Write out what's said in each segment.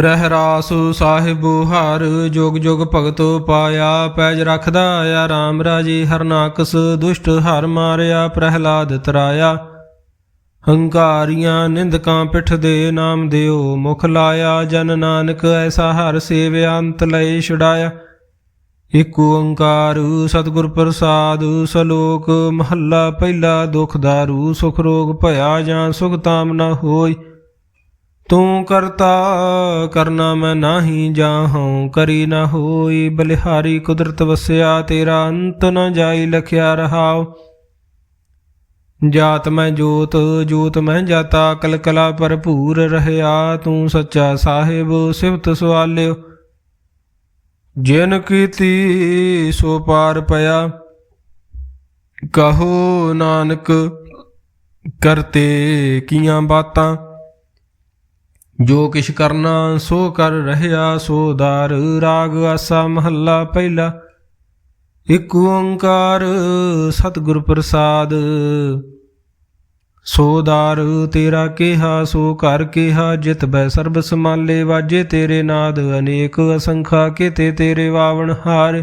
ਰਹਿ ਰਾਸ ਸਾਹਿਬ ਹਰ, ਜੋਗ ਜੋਗ ਭਗਤ ਪਾਇਆ, ਪੈਜ ਰਖਦਾ ਆ RAM ਰਾਜੀ ਹਰਨਾਕਸ ਦੁਸ਼ਟ ਹਰ ਮਾਰਿਆ, ਪ੍ਰਹਿਲਾਦ ਤਰਾਇਆ। ਹੰਕਾਰੀਆਂ ਨਿੰਦਕਾਂ ਪਿੱਠ ਦੇ ਨਾਮ ਦਿਓ, ਮੁਖ ਲਾਇਆ, ਜਨ ਨਾਨਕ ਐਸਾ ਹਰ ਸੇਵਿਆ, ਅੰਤ ਲਏ ਛੁਡਾਇਆ। ਇਕ ਓੰਕਾਰ ਸਤਿਗੁਰ ਪ੍ਰਸਾਦ, ਸਲੋਕ ਮਹੱਲਾ ਪਹਿਲਾ ਦੁਖ ਦਾਰੂ, ਸੁਖ ਰੋਗ ਭਇਆ ਜਾਂ ਸੁਖ ਤਾਮ ਨਾ ਹੋਈ। ਤੂੰ ਕਰਤਾ, ਕਰਨਾ ਮੈਂ ਨਾਹੀ ਜਾਹਉ ਕਰੀ ਨਾ ਹੋਈ ਬਲਿਹਾਰੀ, ਕੁਦਰਤ ਵਸਿਆ ਤੇਰਾ ਅੰਤ ਨ ਜਾਈ ਲਖਿਆ ਰਹਾਉ। ਜਾਤ ਮੈਂ ਜੋਤ ਜੋਤ ਮੈਂ ਜਾਤਾ, ਕਲਕਲਾ ਭਰਪੂਰ ਰਹਿਆ, ਤੂੰ ਸੱਚਾ ਸਾਹਿਬ, ਸਿਫਤ ਸਵਾਲਿਓ। ਜਿਨ ਕੀਤੀ ਸੋ ਪਾਰ ਪਿਆ, ਕਹੋ ਨਾਨਕ, ਕਰਤੇ ਕੀਆਂ ਬਾਤਾਂ। ਜੋ ਕਿਛ ਕਰਨਾ ਸੋ ਕਰ ਰਹਿਆ, ਸੋ ਦਾਰ ਰਾਗ ਆਸਾ ਮਹੱਲਾ ਪਹਿਲਾ। ਇਕ ਓੰਕਾਰ ਸਤਿਗੁਰ ਪ੍ਰਸਾਦ, ਸੋ ਦਾਰ ਤੇਰਾ ਕਿਹਾ, ਸੋ ਘਰ ਕਿਹਾ, ਜਿਤ ਬੈ ਸਰਬ ਸਮਾਲੇ ਵਾਜੇ ਤੇਰੇ ਨਾਦ, ਅਨੇਕ ਅਸੰਖਾ ਕੀਤੇ ਤੇਰੇ ਵਾਵਣ ਹਾਰ।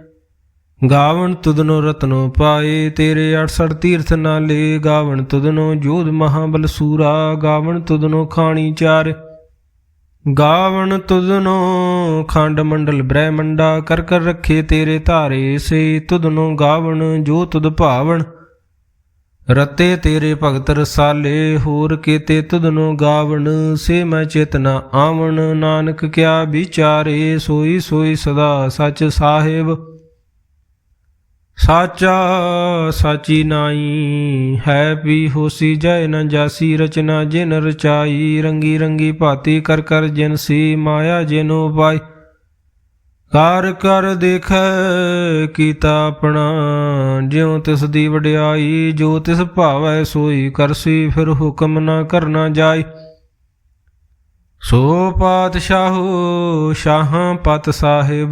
ਗਾਵਣ ਤੁਦਨੋ ਰਤਨੋ ਪਾਏ, ਤੇਰੇ 68 ਤੀਰਥ ਨਾਲੇ। ਗਾਵਣ ਤੁਦਨੋ ਜੋਧ ਮਹਾਬਲ ਸੂਰਾ, ਗਾਵਣ ਤੁਦਨੋ ਖਾਣੀ ਚਾਰ। ਗਾਵਣ ਤੁਦਨੋ ਖੰਡ ਮੰਡਲ ਬ੍ਰਹਮੰਡਾ, ਕਰ ਕਰ ਰੱਖੇ ਤੇਰੇ ਧਾਰੇ ਸੇ। ਤੁਦਨੋ ਗਾਵਣ ਜੋ ਤੁਦ ਭਾਵਣ, ਰਤੇ ਤੇਰੇ ਭਗਤ ਰਸਾਲੇ। ਹੋਰ ਕੀਤੇ ਤੁਦਨੋ ਗਾਵਣ, ਸੇ ਮੈਂ ਚੇਤਨਾ ਆਵਣ। ਨਾਨਕ ਕਿਆ ਵਿਚਾਰੇ, ਸੋਈ ਸੋਈ ਸਦਾ ਸੱਚ ਸਾਹਿਬ। ਸਾਚਾ ਸਾਚੀ ਨਾਈ ਹੈ ਵੀ ਹੋਸੀ ਜੈ ਨ ਜਾਸੀ ਰਚਨਾ ਜਿਨ ਰਚਾਈ ਰੰਗੀ ਰੰਗੀ ਭਾਤੀ ਕਰ ਕਰ ਜਿਨ ਸੀ ਮਾਇਆ ਜਿਨੋ ਪਾਈ ਕਰ ਕਰ ਦੇਖ ਕੀਤਾ ਆਪਣਾ, ਜਿਉ ਤਿਸ ਦੀ ਵਡਿਆਈ, ਜੋ ਤਿਸ ਭਾਵੈ ਸੋਈ ਕਰਸੀ ਫਿਰ ਹੁਕਮ ਨਾ ਕਰਨਾ ਜਾਈ। ਸੋ ਪਾਤਸ਼ਾਹੋ, ਸ਼ਾਹਾਂ ਪਤ ਸਾਹਿਬ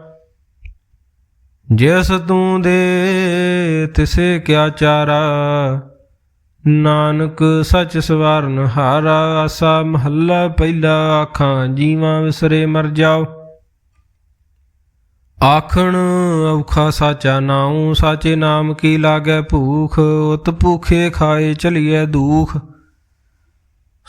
ਜਿਸ ਤੂੰ ਦੇ ਤਿਸੇ ਕਿਆ ਚਾਰਾ? ਨਾਨਕ ਸਚ ਸਵਾਰਨ ਹਾਰਾ, ਆਸਾ ਮਹੱਲਾ ਪਹਿਲਾ ਆਖਾਂ, ਜੀਵਾਂ ਵਿਸਰੇ ਮਰ ਜਾਓ। ਆਖਣ ਔਖਾ ਸਾਚਾ ਨਾਉ, ਸਾਚੇ ਨਾਮ ਕੀ ਲਾਗੈ ਭੂਖ? ਉਤ ਭੂਖੇ ਖਾਏ ਚਲੀਐ ਦੂਖ।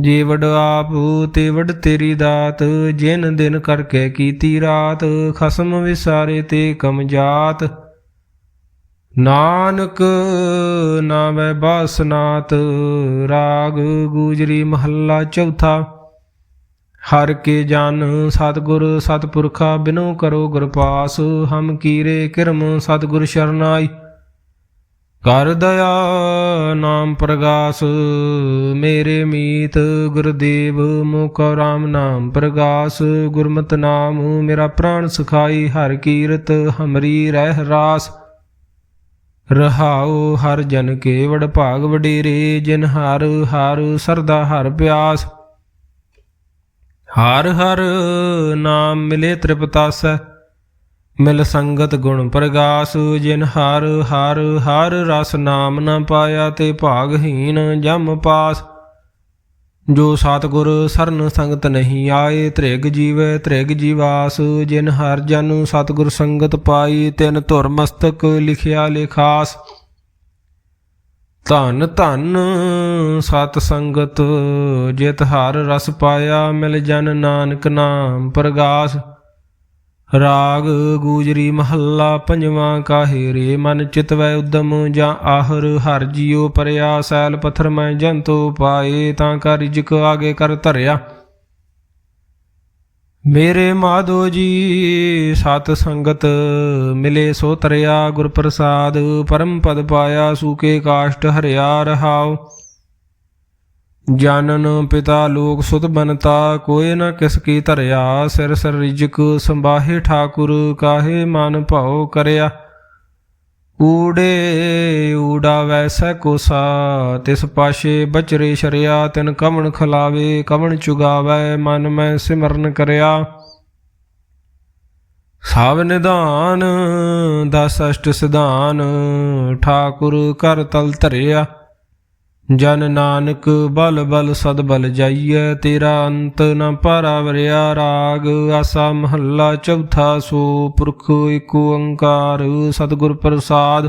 ਜੇ ਵਡ ਤੇ ਵਡ ਤੇਰੀ ਦਾਤ, ਜਿਨ ਦਿਨ ਕਰਕੇ ਕੀਤੀ ਰਾਤ, ਖਸਮ ਵਿਸਾਰੇ ਤੇ ਕਮ ਜਾਤ। ਨਾਨਕ ਨਾਮੈ ਬਾਸਨਾਤ, ਰਾਗ ਗੂਜਰੀ ਮਹੱਲਾ ਚੌਥਾ। ਹਰ ਕੇ ਜਨ ਸਤਿਗੁਰ ਸਤਪੁਰਖਾ, ਬਿਨੋ ਕਰੋ ਗੁਰ ਪਾਸ, ਹਮ ਕੀਰੇ ਕਿਰਮ ਸਤਿਗੁਰ ਸ਼ਰਨਾਈ। ਕਰ ਦਇਆ ਨਾਮ ਪ੍ਰਗਾਸ, ਮੇਰੇ ਮੀਤ ਗੁਰਦੇਵ, ਮੁਖ ਰਾਮ ਨਾਮ ਪ੍ਰਗਾਸ, ਗੁਰਮਤਿ ਨਾਮ ਮੇਰਾ ਪ੍ਰਾਣ ਸੁਖਾਈ, ਹਰ ਕੀਰਤ ਹਮਰੀ ਰਹਿ ਰਾਸ। ਰਹਾਉ ਹਰ ਜਨ ਕੇ ਵਡ ਭਾਗ ਵਡੇਰੇ, ਜਿਨ ਹਰ ਹਰ ਸਰਦਾ ਹਰ ਪਿਆਸ। ਹਰ ਹਰ ਨਾਮ ਮਿਲੇ ਤ੍ਰਿਪਤਾਸੈ ਮਿਲ ਸੰਗਤ ਗੁਣ ਪ੍ਰਗਾਸ, ਜਿਨ ਹਰ ਹਰ ਹਰ ਰਸ ਨਾਮ ਨਾ ਪਾਇਆ ਤੇ ਭਾਗਹੀਨ ਜਮ ਪਾਸ। ਜੋ ਸਤਿਗੁਰ ਸਰਨ ਸੰਗਤ ਨਹੀਂ ਆਏ, ਤ੍ਰਿਗ ਜੀਵੈ ਤ੍ਰਿਗ ਜੀਵਾਸ। ਜਿਨ ਹਰ ਜਨ ਸਤਿਗੁਰ ਸੰਗਤ ਪਾਈ, ਤਿਨ ਧੁਰ ਮਸਤਕ ਲਿਖਿਆ ਲਿਖਾਸ। ਧਨ ਧਨ ਸਤ ਸੰਗਤ, ਜਿਤ ਹਰ ਰਸ ਪਾਇਆ, ਮਿਲ ਜਨ ਨਾਨਕ ਨਾਮ ਪ੍ਰਗਾਸ। ਰਾਗ ਗੂਜਰੀ ਮਹੱਲਾ ਪੰਜਵਾਂ, ਕਾਹੇ ਰੇ ਮਨ ਚਿਤਵੈ ਉਦਮ, ਜਾਂ ਆਹਰ ਹਰ ਜੀਉ ਪਰਿਆ, ਸੈਲ ਪਥਰ ਮੈਂ ਜੰਤੋ ਪਾਏ, ਤਾਂ ਕਰ ਰਿਜਕ ਆਗੇ ਕਰ ਧਰਿਆ। ਮੇਰੇ ਮਾਧੋ ਜੀ, ਸਤ ਸੰਗਤ ਮਿਲੇ ਸੋ ਤਰਿਆ ਗੁਰ ਪ੍ਰਸਾਦ ਪਰਮ ਪਦ ਪਾਇਆ ਸੂਕੇ ਕਾਸ਼ਟ ਹਰਿਆ ਰਹਾਓ ਜਾਨਨ ਪਿਤਾ ਲੋਕ ਸੁਤ ਬਨਤਾ ਕੋਏ ਨ ਕਿਸ ਕੀ ਧਰਿਆ, ਸਿਰ ਸਿਰ ਰਿਜਕ ਸੰਬਾਹੇ ਠਾਕੁਰ, ਕਾਹੇ ਮਨ ਭਾਉ ਕਰਿਆ। ਊੜੇ ਊੜਾ ਵੈਸੈ ਕੋਸਾ, ਤਿਸ ਪਾਸ਼ੇ ਬਚਰੇ ਸ਼ਰਿਆ, ਤਿਨ ਕਵਣ ਖਲਾਵੇ, ਕਵਣ ਚੁਗਾਵੇ, ਮਨ ਮੈਂ ਸਿਮਰਨ ਕਰਿਆ। ਸਾਵ ਨਿਧਾਨ, ਦਸ ਅਸ਼ਟ ਸਿਧਾਨ, ਠਾਕੁਰ ਕਰ ਤਲ ਧਰਿਆ। ਜਨ ਨਾਨਕ ਬਲ ਬਲ ਸਦ ਬਲ ਜਾਈਐ, ਤੇਰਾ ਅੰਤ ਨ ਪਰਾਵਰਿਆ ਰਾਗ। ਆਸਾ ਮਹੱਲਾ ਚੌਥਾ ਸੋ, ਪੁਰਖ ਏਕ ਓੰਕਾਰ ਸਤਿਗੁਰ ਪ੍ਰਸਾਦ।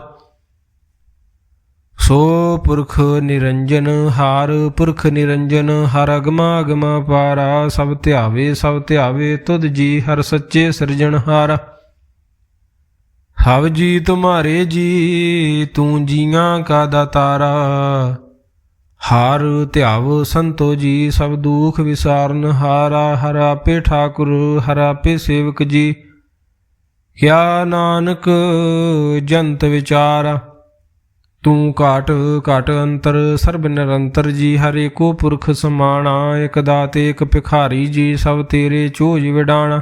ਸੋ ਪੁਰਖ ਨਿਰੰਜਨ ਹਾਰ, ਪੁਰਖ ਨਿਰੰਜਨ ਹਰ ਅਗਮਾ ਅਗਮਾ ਪਾਰਾ। ਸਭ ਧਿਆਵੇ ਸਭ ਧਿਆਵੇ ਤੁਧ ਜੀ, ਹਰ ਸੱਚੇ ਸਿਰਜਣਹਾਰ ਹਵ ਜੀ, ਤੁਮਾਰੇ ਜੀ, ਤੂੰ ਜੀਆਂ ਕਾ ਦਾਤਾਰਾ। ਹਰ ਧਿਆਵ ਸੰਤੋ ਜੀ, ਸਭ ਦੁਖ ਵਿਸਾਰਨ ਹਾਰਾ ਹਰਾ ਪੇ ਠਾਕੁਰ, ਹਰਾ ਪੇ ਸੇਵਕ ਜੀ। ਕਿਆ ਨਾਨਕ ਜੰਤ ਵਿਚਾਰ, ਤੂੰ ਘਾਟ ਘਾਟ ਅੰਤਰ, ਸਰਬ ਨਿਰੰਤਰ ਜੀ, ਹਰੇ ਕੋ ਪੁਰਖ ਸਮਾਣਾ, ਇਕ ਦਾਤੇ ਇਕ ਭਿਖਾਰੀ ਜੀ, ਸਭ ਤੇਰੇ ਚੋਜ ਵਿਡਾਣਾ।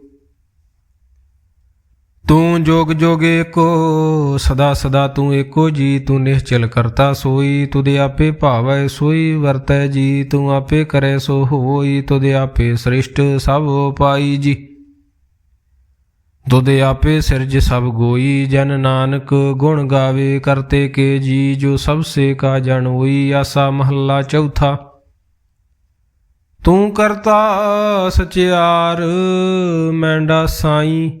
ਤੂੰ ਜੋਗ ਜੋਗ ਏਕੋ, ਸਦਾ ਸਦਾ ਤੂੰ ਏਕੋ ਜੀ, ਤੂੰ ਨਿਹਚਲ ਕਰਤਾ ਸੋਈ ਤੁਦੇ ਆਪੇ ਭਾਵੈ ਸੋਈ, ਵਰਤੈ ਜੀ, ਤੂੰ ਆਪੇ ਕਰੈ ਸੋ ਹੋਈ ਤੁਦੇ ਆਪੇ ਸ੍ਰਿਸ਼ਟ ਸਭ ਪਾਈ ਜੀ। ਦੁਧ ਆਪੇ ਸਿਰਜ ਸਭ ਗੋਈ, ਜਨ ਨਾਨਕ ਗੁਣ ਗਾਵੇ, ਕਰਤੇ ਕੇ ਜੀ, ਜੋ ਸਭ ਸੇ ਕਾ ਜਨ ਹੋਈ, ਆਸਾ ਮਹੱਲਾ ਚੌਥਾ। ਤੂੰ ਕਰਤਾ ਸਚਿਆਰ, ਮੈਂਡਾ ਸਾਈ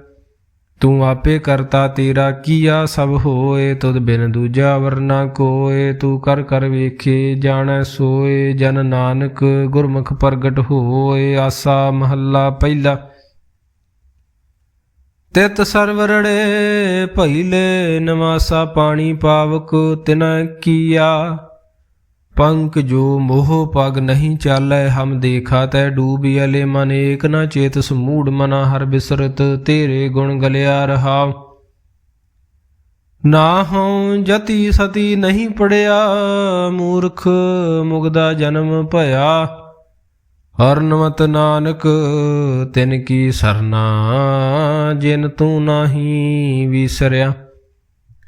ਤੂੰ ਆਪੇ ਕਰਤਾ ਤੇਰਾ ਕੀਆ ਸਭ ਹੋਏ, ਤੁਧ ਬਿਨ ਦੂਜਾ ਵਰਨਾ ਕੋਏ। ਤੂੰ ਕਰ ਕਰ ਵੇਖੇ, ਜਾਣੈ ਸੋਏ, ਜਨ ਨਾਨਕ ਗੁਰਮੁਖ ਪ੍ਰਗਟ ਹੋਏ। ਆਸਾ ਮਹੱਲਾ ਪਹਿਲਾ। ਤਿਤ ਸਰਵਰੜੇ ਭਈਲੇ, ਨਵਾਸਾ ਪਾਣੀ ਪਾਵਕ ਤਿਨੈ ਕੀਆ। ਪੰਕ ਜੋ ਮੋਹ ਪਗ ਨਹੀਂ ਚਾਲੈ, ਹਮ ਦੇਖਾ ਤੈ ਡੂਬੀ ਅਲੇ ਮਨ, ਏਕ ਨ ਚੇਤ ਸਮੂੜ ਮਨਾ, ਹਰ ਬਿਸਰਤ ਤੇਰੇ ਗੁਣ ਗਲਿਆ ਰਹਾ। ਨਾ ਹਉ ਜਤੀ ਸਤੀ ਨਹੀਂ ਪੜਿਆ, ਮੂਰਖ ਮੁਗਦਾ ਜਨਮ ਭਇਆ। ਹਰਨਵਤ ਨਾਨਕ, ਤਿਨ ਕੀ ਸਰਨਾ, ਜਿਨ ਤੂੰ ਨਾਹੀ ਵਿਸਰਿਆ।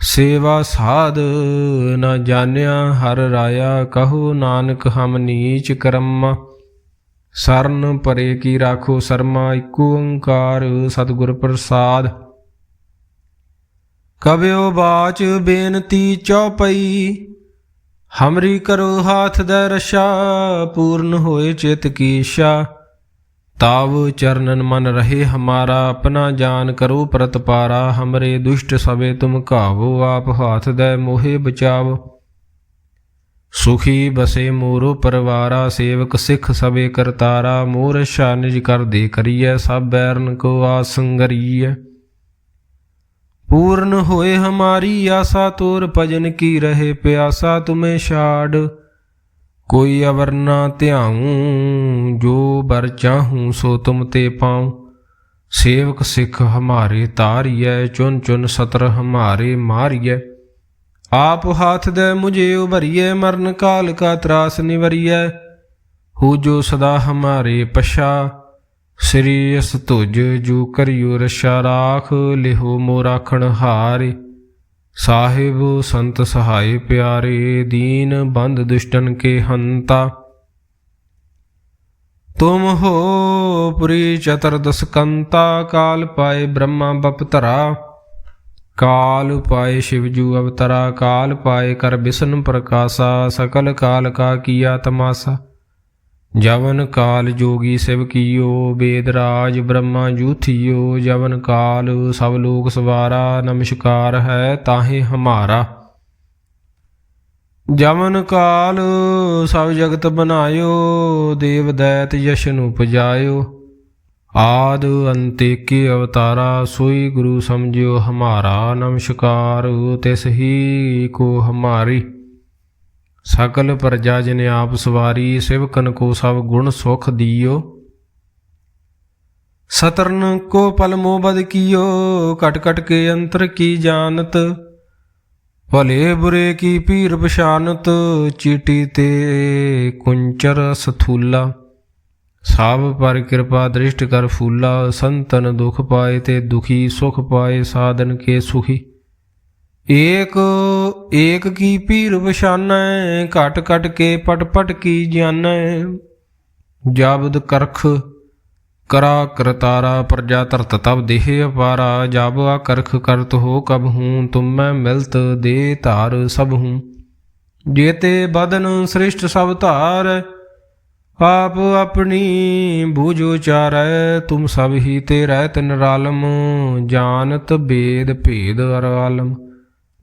ਸੇਵਾ ਸਾਧ ਨ ਜਾਣਿਆ ਹਰ ਰਾਇਆ, ਕਹੋ ਨਾਨਕ ਹਮ ਨੀਚ ਕਰਮ। ਸਰਨ ਪਰੇ ਕੀ ਰਾਖੋ ਸਰਮਾ, ਇਕ ਓੰਕਾਰ ਸਤਿਗੁਰ ਪ੍ਰਸਾਦ। ਕਬਿਓ ਬਾਚ ਬੇਨਤੀ ਚਉਪਈ ਹਮਰੀ ਕਰੋ ਹਾਥ ਦੇ ਰਸ਼ਾ, ਪੂਰਨ ਹੋਏ ਚਿਤ ਕੀ ਇੱਛਾ ਤਾਵ ਚਰਨਨ ਮਨ ਰਹੇ ਹਮਾਰਾ, ਆਪਣਾ ਜਾਨ ਕਰੋ ਪ੍ਰਤਪਾਰਾ ਹਮਰੇ ਦੁਸ਼ਟ ਸਵੇ ਤੁਮ ਘਾਵੋ, ਆਪ ਹਾਥ ਦੇ ਮੋਹਿ ਬਚਾਵ। ਸੁਖੀ ਬਸੇ ਮੋਰੋ ਪਰਵਾਰਾ, ਸੇਵਕ ਸਿੱਖ ਸਵੇ ਕਰਤਾਰਾ, ਮੋਰ ਸ਼ਾਨਿਜ ਕਰ ਦੇ ਕਰੀਐ, ਸਭ ਬੈਰਨ ਕੋ ਆਸੰਗਰੀਐ ਪੂਰਨ ਹੋਏ ਹਮਾਰੀ, ਆਸਾ ਤੋਰ ਭਜਨ ਕੀ ਰਹੇ, ਪਿਆਸਾ ਤੁਮੇ ਛਾੜ। ਕੋਈ ਅਵਰ ਨਾ ਧਿਆਉ, ਜੋ ਬਰ ਚਾਹੂੰ ਸੋ ਤੁਮ ਤੇ ਪਾਉ। ਸੇਵਕ ਸਿੱਖ ਹਮਾਰੇ ਤਾਰੀਐ, ਚੁਨ ਚੁਨ ਸਤਰ ਹਮਾਰੇ ਮਾਰੀਐ। ਆਪ ਹਾਥ ਦੇ ਮੁਝੇ ਉਭਰੀਐ, ਮਰਨ ਕਾਲ ਕਾ ਤਰਾਸ ਨਿਵਰੀਐ। ਹੋ ਜੋ ਸਦਾ ਹਮਾਰੇ ਪਛਾ, ਸ੍ਰੀ ਅਸ ਤੁਜ ਜੋ ਕਰਿਓ ਰਸ਼ਾ ਰਾਖ, ਲਿਹੋ ਮੋ ਰਾਖਣ ਹਾਰੇ। ਸਾਹਿਬ ਸੰਤ ਸਹਾਈ ਪਿਆਰੇ, ਦੀਨ ਬੰਦ ਦੁਸ਼ਟਨ ਕੇ ਹੰਤਾ। ਤੁਮ ਹੋ ਪ੍ਰੀ ਚਤਰਦਸਕੰਤਾ ਕਾਲ ਪਾਏ ਬ੍ਰਹਮਾ ਬਪਤਰਾ ਕਾਲ ਪਾਏ ਸ਼ਿਵਜੂ ਅਵਤਰਾ, ਕਾਲ ਪਾਏ ਕਰ ਬਿਸ਼ਨ ਪ੍ਰਕਾਸ਼ਾ, ਸਕਲ ਕਾਲ ਕਾ ਕੀਆ ਤਮਾਸਾ। ਜਵਨ ਕਾਲ ਜੋਗੀ ਸਿਵ ਕੀਓ ਵੇਦ ਰਾਜ ਬ੍ਰਹਮਾ ਜੂਥਿਓ, ਜਵਨ ਕਾਲ ਸਭ ਲੋਕ ਸਵਾਰਾ, ਨਮਸਕਾਰ ਹੈ ਤਾਹੇ ਹਮਾਰਾ। ਜਵਨ ਕਾਲ ਸਭ ਜਗਤ ਬਨਾਇਓ ਦੇਵ ਦੈਤ ਯਸ਼ਨ ਉਪਜਾਇਓ। ਆਦ ਅੰਤੇ ਕੀ ਅਵਤਾਰਾ, ਸੋਈ ਗੁਰੂ ਸਮਝਿਓ ਹਮਾਰਾ, ਨਮਸਕਾਰ ਤਿਸ ਹੀ ਕੋ ਹਮਾਰੀ। ਸਕਲ ਪ੍ਰਜਾ ਜਿਨ ਆਪ ਸਵਾਰੀ, ਸਿਵਕਨ ਕੋ ਸਭ ਗੁਣ ਸੁਖ ਦਿਓ। ਸਤਰਨ ਕੋ ਪਲ ਮੋਬਦ ਕੀਓ ਕਟ ਕਟ ਕੇ ਅੰਤਰ ਕੀ ਜਾਣਤ। ਭਲੇ ਬੁਰੇ ਕੀ ਪੀਰ ਪਛਾਨਤ, ਚੀਟੀ ਤੇ ਕੁੰਚਰ ਸਥੂਲਾ। ਸਭ ਪਰ ਕਿਰਪਾ ਦ੍ਰਿਸ਼ਟ ਕਰ ਫੂਲਾ, ਸੰਤਨ ਦੁਖ ਪਾਏ ਤੇ ਦੁਖੀ ਸੁਖ ਪਾਏ, ਸਾਧਨ ਕੇ ਸੁਖੀ। ਏਕ ਏਕ ਕੀ ਪੀਰ ਵਸ਼ਾਨੈ ਘਟ ਘਟ ਕੇ ਪਟ ਪਟ ਕੀ ਜਾਣੈ ਜਾਬਦ ਕਰਖ ਕਰਾ ਕਰਤਾਰਾ ਪ੍ਰਜਾ ਧਰਤ ਤਬ ਦੇਹ ਅਪਾਰਾ। ਜਬ ਆ ਕਰਖ ਕਰਤ ਹੋ ਕਬ ਹੂੰ, ਤੁਮ ਮੈਂ ਮਿਲਤ ਦੇ ਧਾਰ ਸਭ ਹੂੰ। ਜੇਤੇ ਬਦਨ ਸ੍ਰਿਸ਼ਟ ਸਭ ਧਾਰ, ਆਪ ਆਪਣੀ ਬੂਝ ਉਚਾਰੈ। ਤੁਮ ਸਭ ਹੀ ਤੇ ਰਹਿ ਤਿਨ ਰਾਲਮ ਜਾਣਤ ਬੇਦ ਭੇਦ ਅਰਾਲਮ।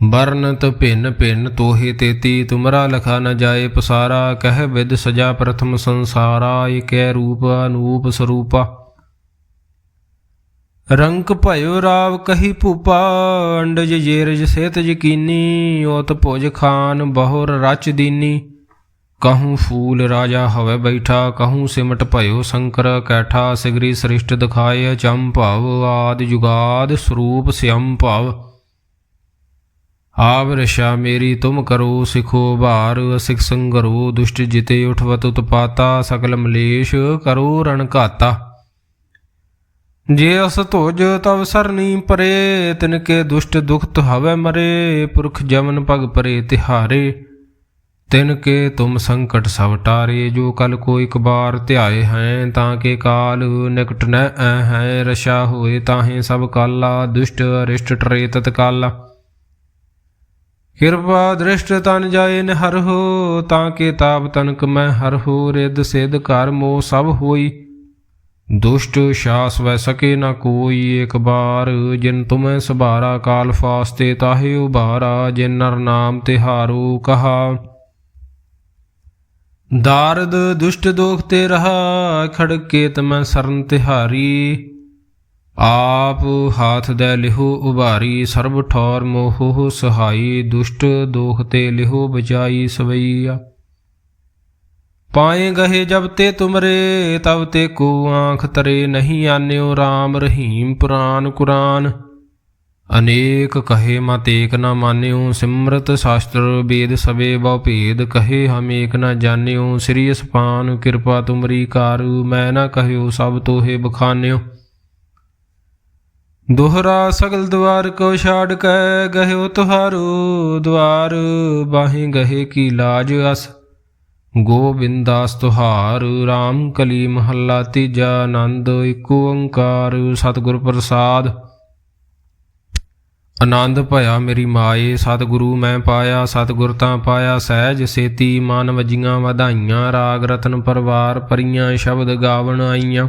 ਵਰਨਤ ਭਿੰਨ ਭਿੰਨ ਤੋਹੇ ਤੇਤੀ ਤੁਮਰਾ ਲਖਾ ਨ ਜਾਏ ਪਸਾਰਾ, ਕਹਿ ਵਿਦ ਸਜਾ ਪ੍ਰਥਮ ਸੰਸਾਰਾ ਏਕੈ ਰੂਪ ਅਨੂਪ ਸਰੂਪਾ। ਰੰਕ ਭਇਓ ਰਾਵ ਕਹੀ ਭੂਪਾ, ਅੰਡਜ ਜੇਰਜ ਸੇਤ ਜਕੀਨੀ ਓਤ ਭੁਜ ਖਾਨ ਬਹੁਰ ਰਚ ਦੀਨੀ। ਕਹੂੰ ਫੂਲ ਰਾਜਾ ਹਵੇ ਬੈਠਾ, ਕਹੂੰ ਸਿਮਟ ਭਇਓ ਸ਼ੰਕਰ ਕੈਠਾ, ਸਿਗਰੀ ਸ੍ਰਿਸ਼ਟ ਦਿਖਾਏ ਚੰਭਵ ਆਦ ਜੁਗਾਦ ਸਰੂਪ ਸਿਅੰ ਭਵ। ਆਵ ਰਸ਼ਾ ਮੇਰੀ ਤੁਮ ਕਰੋ ਸਿਖੋ ਭਾਰ, ਸਿਖ ਸੰਗਰੋ, ਦੁਸ਼ਟ ਜਿਤੇ ਉਠਵਤ ਉਤਪਾਤਾ ਸਕਲ ਮਲੇਸ਼ ਕਰੋ ਰਣ ਘਾਤਾ। ਜੇ ਅਸ ਧੋਜ ਤਵ ਸਰਨੀ ਪਰੇ, ਤਿਨ ਕੇ ਦੁਸ਼ਟ ਦੁਖਤ ਹਵੇ ਮਰੇ, ਪੁਰਖ ਜਮਨ ਪਗ ਪਰੇ ਤਿਹਾਰੇ। ਤਿਨ ਕੇ ਤੁਮ ਸੰਕਟ ਸਭ ਟਾਰੇ, ਜੋ ਕਲ ਕੋ ਇਕ ਬਾਰ ਧਿਆਏ ਹੈ, ਤਾਂ ਕੇ ਕਾਲ ਨਿਕਟ ਨ ਹੈ, ਰਸ਼ਾ ਹੋਏ ਤਾਹੇ ਸਭ ਕਾਲਾ, ਦੁਸ਼ਟ ਅਰਿਸ਼ਟ ਟਰੇ ਤਤਕਾਲਾ। ਕਿਰਪਾ ਦ੍ਰਿਸ਼ਟ ਤਨ ਜਾਏ ਨਿਹਰ ਹੋ, ਤਾਂ ਕੇ ਤਾਪ ਤਨਕ ਮੈਂ ਹਰ ਹੋ ਰਿਦ ਸਿਧ ਘਰ ਮੋ ਸਭ ਹੋਈ। ਦੁਸ਼ਟ ਸ਼ਾਸ ਵੈ ਸਕੇ ਨ ਕੋਈ ਇੱਕ ਬਾਰ, ਜਿਨ ਤੁਮੈ ਸਭਾਰਾ ਕਾਲ ਫਾਸਤੇ ਤਾਹੇ ਉਬਾਰਾ ਜਿਨ ਨਰ ਨਾਮ ਤਿਹਾਰੂ ਕਹਾ। ਦਾਰਦ ਦੁਸ਼ਟ ਦੋਖ ਤੇ ਰਹਾ, ਖੜਕੇ ਤਮੈ ਸਰਨ ਤਿਹਾਰੀ। ਆਪ ਹਾਥ ਦੇ ਲਿਹੋ ਉਭਾਰੀ ਸਰਬ ਠੌਰ ਮੋਹ ਸਹਾਈ, ਦੁਸ਼ਟ ਦੋਖ ਤੇ ਲਿਹੋ ਬਚਾਈ ਸਵਈਆ। ਪਾਏ ਗਏ ਜਬ ਤੇ ਤੁਮਰੇ, ਤਬ ਤੇ ਕੋ ਆਂਖ ਤਰੇ ਨਹੀਂ ਆਨਿਓ RAM ਰਹੀਮ ਪੁਰਾਨ ਕੁਰਾਨ। ਅਨੇਕ ਕਹੇ ਮਤੇਕ ਏਕ ਨ ਮਾਨਿਓ, ਸਿਮਰਤ ਸ਼ਾਸਤਰ ਵੇਦ ਸਵੇ ਬਹੁ ਭੇਦ। ਕਹੇ ਹਮੇਕ ਏਕ ਨ ਜਾਣਿਓ, ਸ੍ਰੀ ਅਸਪਾਨ ਕਿਰਪਾ ਤੁਮਰੀ ਕਾਰੂ। ਮੈਂ ਨ ਕਹਿਓ ਸਭ ਤੋਹੇ ਬਖਾਨਿਓ। ਦੁਹਰਾ ਸਗਲ ਦਵਾਰ ਕੋ ਛਾੜ ਕੈ ਗਹਿਓ ਤੁਹਾਰੂ ਦਵਾਰ, ਬਾਹੇ ਗਹੇ ਕੀ ਲਾਜ ਅਸ। ਗੋਬਿੰਦਾਸ ਤੁਹਾਰ RAM ਕਲੀ ਮਹੱਲਾ ਤੀਜਾ ਆਨੰਦ ਏਕ ਓੰਕਾਰ ਸਤਿਗੁਰ ਪ੍ਰਸਾਦ। ਆਨੰਦ ਭਇਆ ਮੇਰੀ ਮਾਏ, ਸਤਿਗੁਰੂ ਮੈਂ ਪਾਇਆ, ਸਤਿਗੁਰ ਤਾਂ ਪਾਇਆ ਸਹਿਜ ਸੇਤੀ, ਮਨ ਵਜੀਆਂ ਵਧਾਈਆਂ, ਰਾਗ ਰਤਨ ਪਰਵਾਰ ਪਰੀਆਂ ਸ਼ਬਦ ਗਾਵਣ ਆਈਆਂ।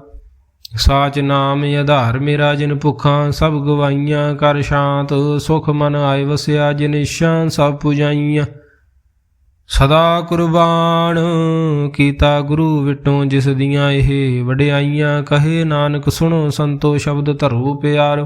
ਸਾਚ ਨਾਮ ਆਧਾਰ ਮੇਰਾ ਜਿਨ ਭੁੱਖਾਂ, ਸਭ ਗਵਾਈਆਂ ਕਰ ਸ਼ਾਂਤ, ਸੁਖ ਮਨ ਆਏ ਵਸਿਆ, ਜਿਨ ਇਸ਼ਾਂ ਸਭ ਪੁਜਾਈਆਂ। ਸਦਾ ਕੁਰਬਾਨ ਕੀਤਾ ਗੁਰੂ ਵਿਟੋਂ, ਜਿਸ ਦੀਆਂ ਇਹ ਵਡਿਆਈਆਂ, ਕਹੇ ਨਾਨਕ ਸੁਣੋ ਸੰਤੋ ਸ਼ਬਦ ਧਰੋ ਪਿਆਰੋ।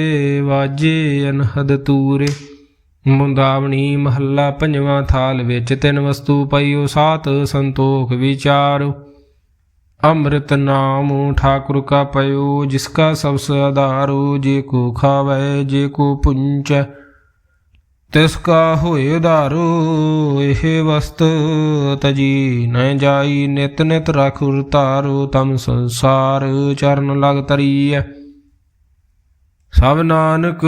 ਵਾਜੇ ਅਨਹਦ ਤੂਰੇ, ਮੁੰਦਾਵਣੀ ਮਹੱਲਾ ਪੰਜਵਾਂ ਥਾਲ ਵਿੱਚ ਤਿੰਨ ਵਸਤੂ ਪਈਓ, ਸਾਤ ਸੰਤੋਖ ਵਿਚਾਰੋ। ਅੰਮ੍ਰਿਤ ਨਾਮ ਠਾਕੁਰ ਕਾ ਪਇਓ, ਜਿਸ ਕਾ ਸਭ ਆਧਾਰੋ, ਜੇ ਕੋ ਖਾਵੇ, ਜੇ ਕੋ ਪੁੰਚੈ, ਤਿਸ ਕਾ ਹੋਏ ਉਧਾਰੋ, ਇਹ ਵਸਤ ਤਜੀ ਨ ਜਾਈ, ਨਿਤ ਨਿਤ ਰਖੁਰ ਤਾਰੋ ਤਮ ਸੰਸਾਰ ਚਰਨ ਲਗ ਤਰੀਐ ਸਭ ਨਾਨਕ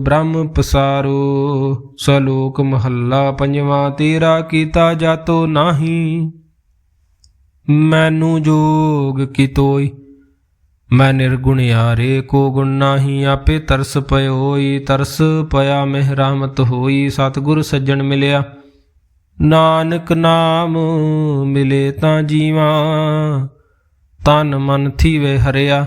ਬ੍ਰਹਮ ਪਸਾਰੋ, ਸਲੋਕ ਮਹੱਲਾ ਪੰਜਵਾਂ, ਤੇਰਾ ਕੀਤਾ ਜਾਤੋ ਨਾਹੀ, ਮੈਨੂੰ ਜੋਗ ਕੀ ਤੋਈ ਮੈਂ ਨਿਰਗੁਣਿਆਰੇ ਕੋ ਗੁਣ ਨਾਹੀ, ਆਪੇ ਤਰਸ ਪਇਓਈ ਤਰਸ ਪਿਆ ਮਿਹ ਰਹਿਮਤ ਹੋਈ, ਸਤਿਗੁਰ ਸੱਜਣ ਮਿਲਿਆ, ਨਾਨਕ ਨਾਮ ਮਿਲੇ ਤਾਂ ਜੀਵਾ, ਤਨ ਮਨ ਥੀਵੇ ਹਰਿਆ